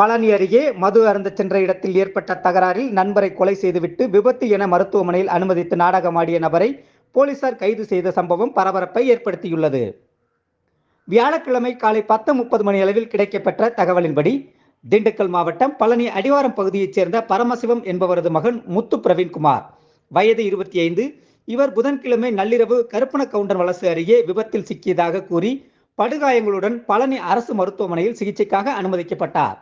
பழனி அருகே மது அருந்த சென்ற இடத்தில் ஏற்பட்ட தகராறில் நண்பரை கொலை செய்துவிட்டு விபத்து என மருத்துவமனையில் அனுமதித்து நாடகமாடிய நபரை போலீசார் கைது செய்த சம்பவம் பரபரப்பை ஏற்படுத்தியுள்ளது. வியாழக்கிழமை காலை பத்து முப்பது மணி அளவில் கிடைக்கப்பெற்ற தகவலின்படி திண்டுக்கல் மாவட்டம் பழனி அடிவாரம் பகுதியைச் சேர்ந்த பரமசிவம் என்பவரது மகன் முத்து பிரவீன்குமார். வயது இருபத்தி ஐந்து. இவர் புதன்கிழமை நள்ளிரவு கருப்பண கவுண்டர் வலசு அருகே விபத்தில் சிக்கியதாக கூறி படுகாயங்களுடன் பழனி அரசு மருத்துவமனையில் சிகிச்சைக்காக அனுமதிக்கப்பட்டார்.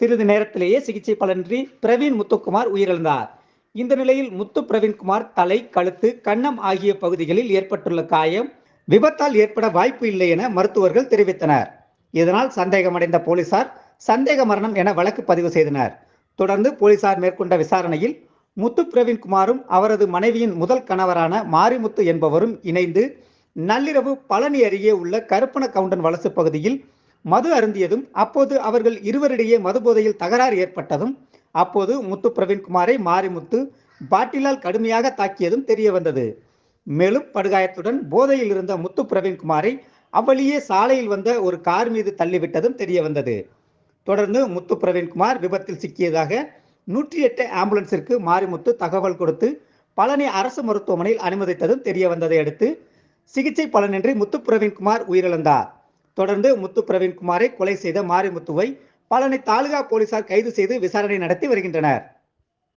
சிறிது நேரத்திலேயே சிகிச்சை பலனின்றி பிரவீன் முத்துக்குமார் உயிரிழந்தார். இந்த நிலையில் முத்து பிரவீன்குமார் தலை கழுத்து கன்னம் ஆகிய பகுதிகளில் ஏற்பட்டுள்ள காயம் விபத்தால் ஏற்பட வாய்ப்பு இல்லை என மருத்துவர்கள் தெரிவித்தனர். இதனால் சந்தேகமடைந்த போலீசார் சந்தேக மரணம் என வழக்கு பதிவு செய்தனர். தொடர்ந்து போலீசார் மேற்கொண்ட விசாரணையில் முத்து பிரவீன்குமாரும் அவரது மனைவியின் முதல் கணவரான மாரிமுத்து என்பவரும் இணைந்து நள்ளிரவு பழனி அருகே உள்ள கருப்பண கவுண்டன் வலசு பகுதியில் மது அருந்தியதும் அப்போது அவர்கள் இருவரிடையே மது போதையில் தகராறு ஏற்பட்டதும் அப்போது முத்து பிரவீன்குமாரை மாரிமுத்து பாட்டிலால் கடுமையாக தாக்கியதும் தெரிய வந்தது. மேலும் படுகாயத்துடன் போதையில் இருந்த முத்து பிரவீன்குமாரை அவ்வழியே சாலையில் வந்த ஒரு கார் மீது தள்ளிவிட்டதும் தெரிய வந்தது. தொடர்ந்து முத்து பிரவீன்குமார் விபத்தில் சிக்கியதாக நூற்றி எட்டு ஆம்புலன்ஸிற்கு மாரிமுத்து தகவல் கொடுத்து பழனி அரசு மருத்துவமனையில் அனுமதித்ததும் தெரிய வந்ததை அடுத்து சிகிச்சை பலனின்றி முத்து பிரவீன்குமார் உயிரிழந்தார். தொடர்ந்து முத்து பிரவீன்குமாரை கொலை செய்த மாரிமுத்துவை பழனி தாலுகா போலீசார் கைது செய்து விசாரணை நடத்தி வருகின்றனர்.